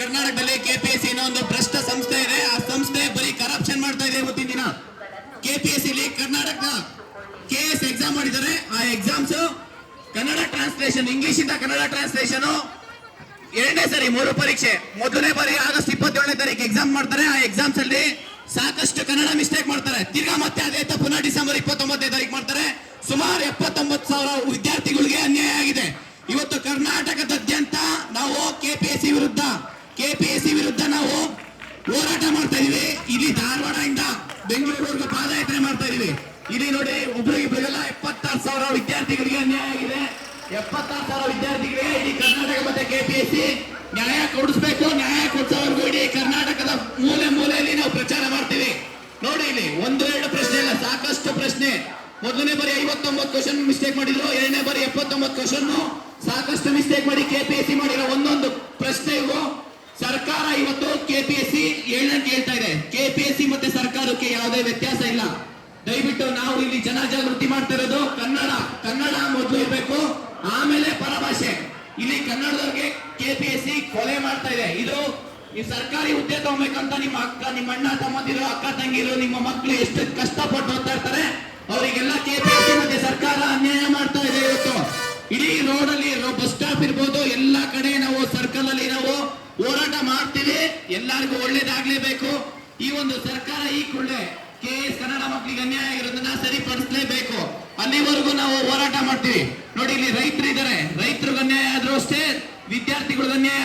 ಕರ್ನಾಟಕದಲ್ಲಿ ಕೆಪಿಎಸ್ಸಿ ಅನ್ನೋ ಒಂದು ಭ್ರಷ್ಟ ಸಂಸ್ಥೆ ಇದೆ. ಆ ಸಂಸ್ಥೆ ಬರೀ ಕರಪ್ಷನ್ ಮಾಡ್ತಾ ಇದೆ ಇವತ್ತಿನ ದಿನ. KPSC Karnataka K S exam ಮಾಡಿದ್ದಾರೆ. ಆ ಎಕ್ಸಾಮ್ಸ್ ಕನ್ನಡ ಟ್ರಾನ್ಸ್ಲೇಷನ್ ಇಂಗ್ಲಿಷ್ ಇಂದ ಕನ್ನಡ ಟ್ರಾನ್ಸ್ಲೇಷನ್ ಎರಡನೇ ಸರಿ, ಮೂರು ಪರೀಕ್ಷೆ. ಮೊದಲನೇ ಬಾರಿ ಆಗಸ್ಟ್ ಇಪ್ಪತ್ತೇಳನೇ ತಾರೀಕು ಎಕ್ಸಾಮ್ ಮಾಡ್ತಾರೆ. ಆ ಎಕ್ಸಾಮ್ಸ್ ಅಲ್ಲಿ ಸಾಕಷ್ಟು ಕನ್ನಡ ಮಿಸ್ಟೇಕ್ ಮಾಡ್ತಾರೆ. ತಿರ್ಗಾ ಮತ್ತೆ ಅದೇ ತಪ್ಪು ಡಿಸೆಂಬರ್ ಇಪ್ಪತ್ತೊಂಬತ್ತನೇ ತಾರೀಕು ಮಾಡ್ತಾರೆ. ಸುಮಾರು ಎಪ್ಪತ್ತೊಂಬತ್ತು ಸಾವಿರ ವಿದ್ಯಾರ್ಥಿಗಳಿಗೆ ಅನ್ಯಾಯ ಆಗಿದೆ. ಇವತ್ತು ಕರ್ನಾಟಕದಾದ್ಯಂತ ನಾವು ಕೆಪಿಎಸ್ಸಿ ವಿರುದ್ಧ ಹೋರಾಟ ಮಾಡ್ತಾ ಇದೀವಿ ಇಲ್ಲಿ ಧಾರವಾಡದಿಂದ ಬೆಂಗಳೂರಿಗೆ ಪಾದಯಾತ್ರೆ ಮಾಡ್ತಾ ಇದೀವಿ ಇಲ್ಲಿ ನೋಡಿ ಒಬ್ರು ಇಬ್ಬರಿಗೆಲ್ಲ ಎಪ್ಪತ್ತಾರು ಸಾವಿರ ವಿದ್ಯಾರ್ಥಿಗಳಿಗೆ ಅನ್ಯಾಯ ಆಗಿದೆ. ಎಪ್ಪತ್ತಾರು ಸಾವಿರ ವಿದ್ಯಾರ್ಥಿಗಳಿಗೆ ಇಡೀ ಕರ್ನಾಟಕ ಮತ್ತೆ ಕೆಪಿಎಸ್ಸಿ ನ್ಯಾಯ ಕೊಡಿಸ್ಬೇಕು. ನ್ಯಾಯ ಕೊಡ್ಸೋವರೆಗೂ ಇಡೀ ಕರ್ನಾಟಕದ ಮೂಲೆ ಮೂಲೆಯಲ್ಲಿ ನಾವು ಪ್ರಚಾರ ಮಾಡ್ತೀವಿ. ನೋಡಿ ಇಲ್ಲಿ ಒಂದು ಎರಡು ಪ್ರಶ್ನೆ ಇಲ್ಲ. ಸಾಕಷ್ಟು ಪ್ರಶ್ನೆ. ಮೊದಲನೇ ಬಾರಿ ಐವತ್ತೊಂಬತ್ತು ಕ್ವಶನ್ ಮಿಸ್ಟೇಕ್ ಮಾಡಿದ್ರು. ಎರಡನೇ ಬಾರಿ ಎಪ್ಪತ್ತೊಂಬತ್ತು ಕ್ವಶನ್ ಸಾಕಷ್ಟು ಮಿಸ್ಟೇಕ್ ಮಾಡಿ ಕೆಪಿಎಸ್ಸಿ ಮಾಡಿರೋ ಒಂದೊಂದು ಪ್ರಶ್ನೆಗೂ ಇವತ್ತು ಕೆಪಿಎಸ್ಸಿ ಹೇಳ್ತಾ ಇದೆ. ಕೆಪಿಎಸ್ಸಿ ಮತ್ತೆ ಸರ್ಕಾರಕ್ಕೆ ಯಾವುದೇ ವ್ಯತ್ಯಾಸ ಇಲ್ಲ. ದಯವಿಟ್ಟು ನಾವು ಇಲ್ಲಿ ಜನ ಜಾಗೃತಿ ಮಾಡ್ತಾ ಇರೋದು ಕನ್ನಡ. ಕನ್ನಡ ಮೊದಲು ಇರಬೇಕು. ಆಮೇಲೆ ಪರಭಾಷೆ. ಇಲ್ಲಿ ಕನ್ನಡದವ್ರಿಗೆ ಕೆಪಿಎಸ್ಸಿ ಕೊಲೆ ಮಾಡ್ತಾ ಇದೆ. ಇದು ಈ ಸರ್ಕಾರಿ ಹುದ್ದೆ ತಗೋಬೇಕಂತ ನಿಮ್ಮ ಅಕ್ಕ, ನಿಮ್ಮ ಅಣ್ಣ, ತಮ್ಮದಿರೋ, ಅಕ್ಕ, ತಂಗಿರು, ನಿಮ್ಮ ಮಕ್ಕಳು ಎಷ್ಟು ಕಷ್ಟಪಟ್ಟು ಹೋಗ್ತಾ ಇರ್ತಾರೆ, ಅವರಿಗೆಲ್ಲ ಕೆಪಿಎಸ್ಸಿ ಮತ್ತೆ ಸರ್ಕಾರ ಅನ್ಯಾಯ ಮಾಡ್ತಾ ಇದೆ ಇವತ್ತು. ಇಡೀ ರೋಡ್ ಅಲ್ಲಿ ಬಸ್ ಸ್ಟಾಪ್ ಇರ್ಬೋದು, ಎಲ್ಲಾ ಕಡೆ ನಾವು ಮಾಡ್ತೀವಿ ಎಲ್ಲರಿಗೂ ಒಳ್ಳೇದಾಗ್ಲೇಬೇಕು. ಈ ಒಂದು ಸರ್ಕಾರ ಈ ಕೂಡಲೇ ಕೆ ಎಸ್ ಕನ್ನಡ ಮಕ್ಕಳಿಗೆ ಅನ್ಯಾಯ ಆಗಿರೋದನ್ನ ಸರಿಪಡಿಸಲೇಬೇಕು. ಅಲ್ಲಿವರೆಗೂ ನಾವು ಹೋರಾಟ ಮಾಡ್ತೀವಿ. ನೋಡಿ, ಇಲ್ಲಿ ರೈತರು ಇದ್ದಾರೆ ರೈತರಿಗೆ ಅನ್ಯಾಯ ಆದ್ರೂ ಅಷ್ಟೇ, ವಿದ್ಯಾರ್ಥಿಗಳಿಗೆ ಅನ್ಯಾಯ.